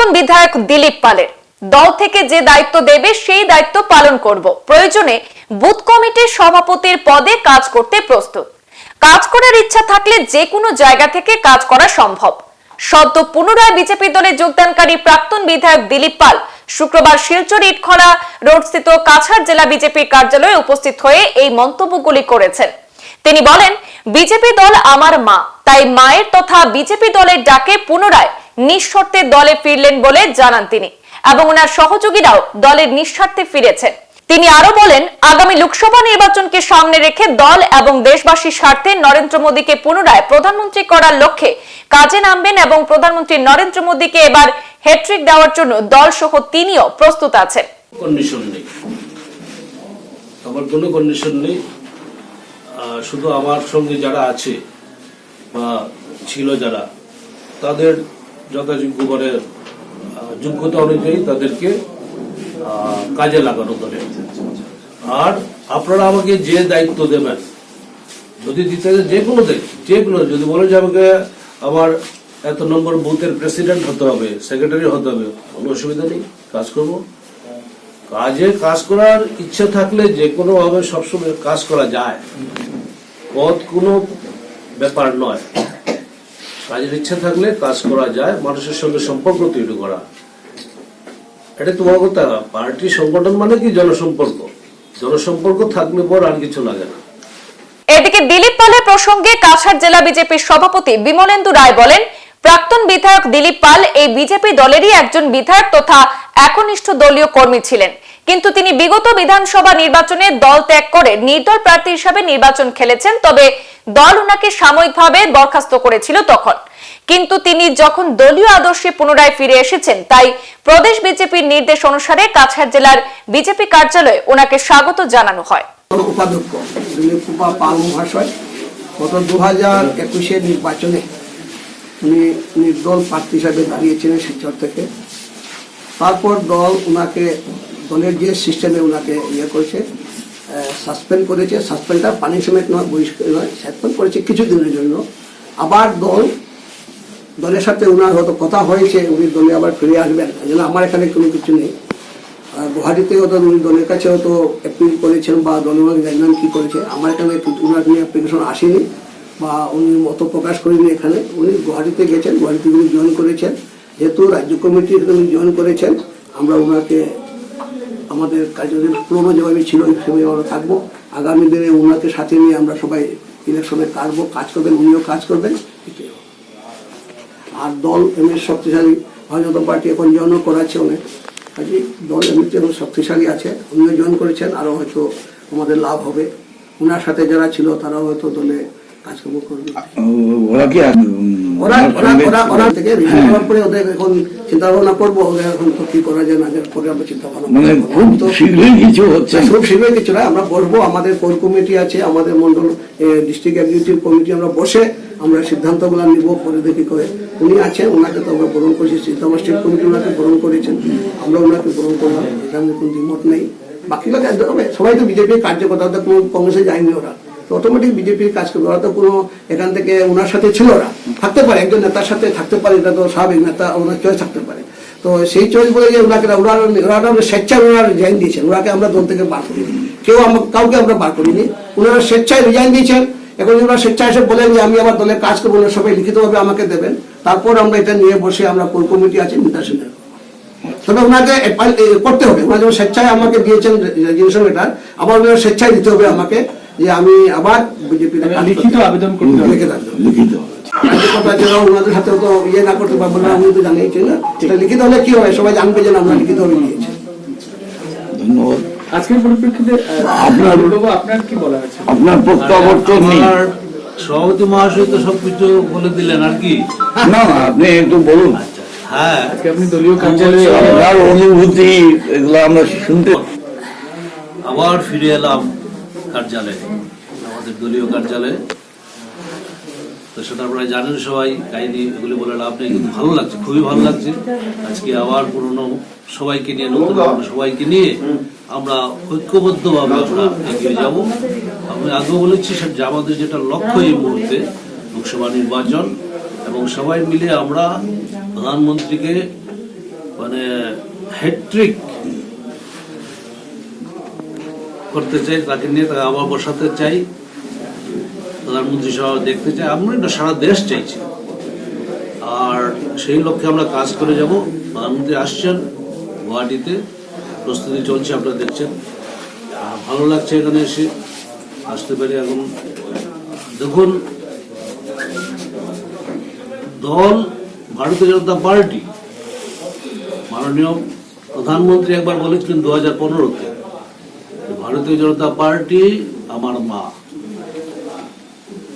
প্রাক্তন বিধায়ক দিলীপ পালের। দল থেকে যে দায়িত্ব দেবে, সেই দায়িত্ব পালন করব। প্রয়োজনে বুথ কমিটির সভাপতির পদে কাজ করতে প্রস্তুত। কাজ করার ইচ্ছা থাকলে যে কোনো জায়গা থেকে কাজ করা সম্ভব। সদ্য পুনরায় বিজেপি দলে যোগদানকারী প্রাক্তন বিধায়ক দিলীপ পাল শুক্রবার শিলচর ইটখলা রোডস্থিত কাছাড় জেলা বিজেপির কার্যালয়ে উপস্থিত হয়ে এই মন্তব্যগুলি করেছেন। তিনি বলেন, বিজেপি দল আমার মা, তাই মায়ের তথা বিজেপি দলের ডাকে পুনরায় নিঃশর্তে দলে ফিরলেন বলে জানান তিনি এবং ওনার সহযোগীরাও দলের নিঃস্বার্থে ফিরেছেন। তিনি আরও বলেন, আগামী লোকসভা নির্বাচনকে সামনে রেখে দল এবং দেশবাসীর স্বার্থে নরেন্দ্র মোদীকে পুনরায় প্রধানমন্ত্রী করার লক্ষ্যে কাজে নামবেন এবং প্রধানমন্ত্রী নরেন্দ্র মোদীকে এবার হ্যাট্রিক দেওয়ার জন্য দল সহ তিনিও প্রস্তুত আছেন। আমার কোনো কন্ডিশন নেই। শুধু আমার সঙ্গে যারা আছে বা ছিল যারা, তাদের যথাযোগ্য করে যোগ্যতা অনুযায়ী তাদেরকে কাজে লাগানো করে আর আপনারা আমাকে যে দায়িত্ব দেবেন, যদি দিতে যে কোনো যে কোনো, যদি বলে যে আমাকে আমার এত নম্বর বুথের প্রেসিডেন্ট হতে হবে, সেক্রেটারি হতে হবে, কোনো অসুবিধা নেই, কাজ করব। কাজে কাজ করার ইচ্ছা থাকলে যে কোনো ভাবে সবসময় কাজ করা যায়, পথ কোনো ব্যাপার নয়। কাজের ইচ্ছা থাকলে কাজ করা যায়, মানুষের সঙ্গে সম্পর্ক তৈরি করা। এটা তোমার কথা, পার্টি সংগঠন মানে কি? জনসম্পর্ক। জনসম্পর্ক থাকলে পর আর কিছু লাগে না। এদিকে দিলীপ পালের প্রসঙ্গে কাছাড় জেলা বিজেপির সভাপতি বিমলেন্দু রায় বলেন, প্রাক্তন বিধায়ক দিলীপ পাল এই বিজেপি দলেরই একজন বিধায়ক তথা একনিষ্ঠ দলীয় কর্মী ছিলেন। কিন্তু তিনি বিগত বিধানসভা নির্বাচনে দল ত্যাগ করে নির্দল প্রার্থী হিসাবে নির্বাচন খেলেছেন, তবে দল ওনাকে সাময়িকভাবে বরখাস্ত করেছিল তখন। কিন্তু তিনি যখন দলীয় আদর্শে পুনরায় ফিরে এসেছেন, তাই প্রদেশ বিজেপির নির্দেশ অনুসারে কাছাড় জেলার বিজেপি কার্যালয়ে ওনাকে স্বাগত জানানো হয়। গত দু হাজার একুশের নির্বাচনে উনি নির্দল প্রার্থী হিসাবে দাঁড়িয়েছিলেন শিলচর থেকে। তারপর দল ওনাকে দলের যে সিস্টেমে ওনাকে ইয়ে করেছে সাসপেন্ড করেছে, সাসপেন্ডটা পানিশমেন্ট নয় বহিষ্কার নয়, সাসপেন্ড করেছে কিছুদিনের জন্য। আবার দল, দলের সাথে ওনার হয়তো কথা হয়েছে, উনি দলে আবার ফিরে আসবেন। যেন আমার এখানে কোনো কিছু নেই। আর গুয়াহাটিতে হয়তো উনি দলের কাছে হয়তো অ্যাপিল করেছেন বা দলের ওনাকে জানবেন কি করেছে, আমার এখানে ওনার নিয়ে অ্যাপ্লিকেশন আসেনি বা উনি মত প্রকাশ করেনি এখানে। উনি গুয়াহাটিতে গেছেন, গুয়াহাটিতে উনি জয়েন করেছেন। যেহেতু রাজ্য কমিটির উনি জয়েন করেছেন, আমরা ওনাকে আমাদের কার্যদের পুরোনো যেভাবে ছিল, সেভাবে আমরা থাকব। আগামী দিনে ওনাকে সাথে নিয়ে আমরা সবাই ইলেকশনে কাটবো, কাজ করবেন, উনিও কাজ করবেন। আর দল এমনি শক্তিশালী, ভারতীয় জনতা পার্টি এখন জয়েন করাচ্ছে অনেক। কাজে দল এমনিতে এখন শক্তিশালী আছে, উনিও জয়েন করেছেন, আরও হয়তো আমাদের লাভ হবে। ওনার সাথে যারা ছিল, তারাও হয়তো দলে কাজকর্ম করবে। ওরা কি ওরা ওরা ওরা ওরা থেকে রিভিউ হ্যাঁ। পরে ওদের এখন চিন্তা ভাবনা করব ওদের এখন তো কি করা যায় না পরে আমরা চিন্তা ভাবনা মানে খুব শীঘ্রই কিছু হচ্ছে। খুব শীঘ্রই কিছু না আমরা বসবো আমাদের কোর কমিটি আছে আমাদের মন্ডল ডিস্ট্রিক্ট এক্সিকিউটিভ কমিটি আমরা বসে আমরা সিদ্ধান্তগুলো নিব পরে দেখি করে। উনি আছেন ওনাকে তো আমরা বরণ করেছি সিদ্ধান্ত স্টেট কমিটি ওনাকে বরণ করেছেন আমরা ওনাকে বরণ করলাম আমাদের কোনো দ্বিমত নেই। বাকি লোক একদম সবাই তো বিজেপির কার্যকর্তা কংগ্রেসে যায়নি ওরা। অটোমেটিক বিজেপির কাজ করবে ওরা তো কোনো এখান থেকে ওনার সাথে ছিল ওরা থাকতে পারে একজন নেতার সাথে থাকতে পারে এটা তো স্বাভাবিক নেতা ওনার চয়েস থাকতে পারে তো সেই চয়েস বলে যে ওনাকে ওরা আমরা স্বেচ্ছায় ওনারা রিজাইন দিয়েছেন ওনাকে আমরা দল থেকে বার করিনি কেউ কাউকে আমরা বার করিনি ওনারা স্বেচ্ছায় রিজাইন দিয়েছেন এখন ওনারা স্বেচ্ছায় এসে বলেন যে আমি আমার দলে কাজ করব ওনারা সবাই লিখিতভাবে আমাকে দেবেন তারপর আমরা এটা নিয়ে বসে আমরা কোর কমিটি আছে নির্দেশন তবে ওনাকে করতে হবে ওনারা যেমন স্বেচ্ছায় আমাকে দিয়েছেন রেজিস্ট্রেশন লেটার আবার ওনারা স্বেচ্ছায় দিতে হবে আমাকে যে আমি আবার বিজেপি লিখিত আবেদন করতে লিখিত কার্যকর্তা যারা ওনাদের সাথে তো ইয়ে না করতে পারব না আমি তো জানিয়েছি না। এটা লিখিত হলে কি হবে সবাই জানবে যে আমরা লিখিত হবে নিয়েছি ধন্যবাদ। আজকের পরিপ্রেক্ষিতে আপনার- আপনার কি বলা আছে? আপনার প্রত্যাবর্তন নেই সভাপতি মহাশয় তো সবকিছু বলে দিলেন আর কি? না না আপনি একটু বলুন। হ্যাঁ। আজকে আপনি দলীয় কার্যালয়ে অনুভূতি এগুলো আমরা শুনতে আবার ফিরে এলাম। কার্যালয়ে, আমাদের দলীয় কার্যালয়ে। তো সেটা আপনারা জানেন সবাই, কাহিনী এগুলি বলে লাভ নেই, কিন্তু ভালো লাগছে, খুবই ভালো লাগছে। আজকে আবার পুরনো সবাইকে নিয়ে, নতুন সবাইকে নিয়ে আমরা ঐক্যবদ্ধভাবে আমরা এগিয়ে যাব। আমি আগেও বলেছি যে আমাদের যেটা লক্ষ্য এই মুহূর্তে, লোকসভা নির্বাচন, এবং সবাই মিলে আমরা প্রধানমন্ত্রীকে মানে হ্যাট্রিক করতে চাই, তাকে নিয়ে তাকে আবার বসাতে চাই, প্রধানমন্ত্রী সহ দেখতে চাই। আমরা এটা সারা দেশ চাইছি। আর সেই লক্ষ্যে আমরা কাজ করে যাব। প্রধানমন্ত্রী আসছেন, গুয়াহাটিতে প্রস্তুতি চলছে, আপনারা দেখছেন। ভালো লাগছে এখানে এসে। আসতে পারি এখন দেখুন, দল, ভারতীয় জনতা পার্টি। মাননীয় প্রধানমন্ত্রী একবার বলেছিলেন দু হাজার পনেরোতে। ভারতীয় জনতা পার্টি আমার মা।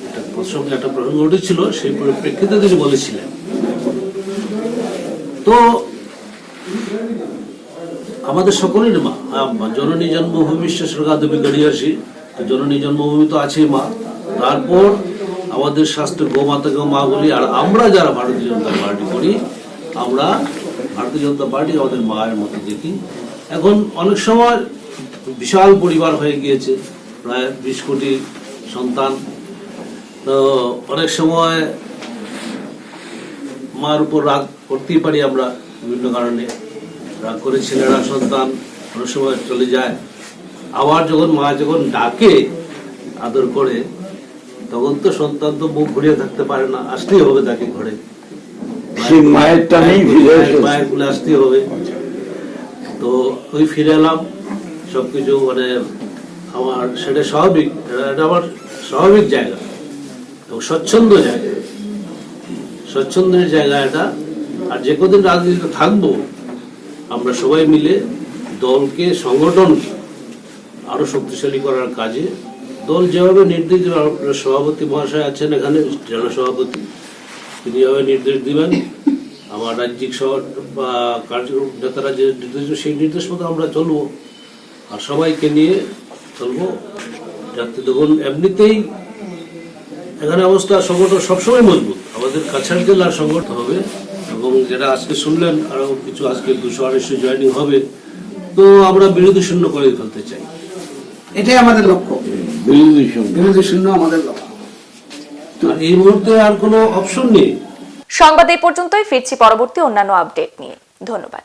একটা প্রসঙ্গে একটা প্রসঙ্গ উঠেছিল সেই পরিপ্রেক্ষিতে তিনি বলেছিলেন। তো, আমাদের সকলের মা জননী জন্মভূমি স্বর্গাদবি গড়িয়াসি জননী জন্মভূমি তো আছেই মা। তারপর আমাদের শাস্ত্রে গোমাতাকে মা বলি, আর আমরা যারা ভারতীয় জনতা পার্টি করি, আমরা ভারতীয় জনতা পার্টি আমাদের মায়ের মতো দেখি। এখন অনেক সময় বিশাল পরিবার হয়ে গিয়েছে প্রায় বিশ কোটি সন্তান। তো অনেক সময় মার উপর রাগ করতেই পারি আমরা বিভিন্ন কারণে। রাগ করে ছেলেরা সন্তান অনেক সময় চলে যায়। আবার যখন মা যখন ডাকে আদর করে তখন তো সন্তান তো মুখ ঘুরিয়ে থাকতে পারে না আসতেই হবে তাকে ঘরে। সেই মায়ের টানেই মায়ের- মায়ের আসতেই হবে। তো ওই ফিরে এলাম। সবকিছু মানে আমার, সেটা স্বাভাবিক, এটা- আমার স্বাভাবিক জায়গা এবং স্বচ্ছন্দ জায়গা। স্বচ্ছন্দের জায়গা এটা। আর যে কদিন রাজনীতিতে থাকব, আমরা সবাই মিলে দলকে, সংগঠনকে আরও শক্তিশালী করার কাজে, দল যেভাবে নির্দেশ দেবে আপনার সভাপতি মহাশয় আছেন এখানে, জেলা সভাপতি, তিনি যেভাবে নির্দেশ দিবেন, আমার রাজ্যিক সভা বা কার্যক্রম নেতারা যে নির্দেশ সেই নির্দেশ মতো আমরা চলবো। আর সবাইকে নিয়ে চলবো। যাতে দেখুন এমনিতেই এখানে অবস্থা সংগঠন সবসময় মজবুত। আমাদের কাছাড় জেলার সংগঠন হবে এবং যেটা আজকে শুনলেন আরও কিছু আজকে দুশো আড়াইশো জয়েনিং হবে তো আমরা বিরোধী শূন্য করে ফেলতে চাই। এটাই আমাদের লক্ষ্য। বিরোধী সঙ্গে বিরোধী শূন্য আমাদের লক্ষ্য। আর এই মুহূর্তে আর কোনো অপশন নেই। সংবাদ এই পর্যন্তই। ফিরছি পরবর্তী অন্যান্য আপডেট নিয়ে। ধন্যবাদ।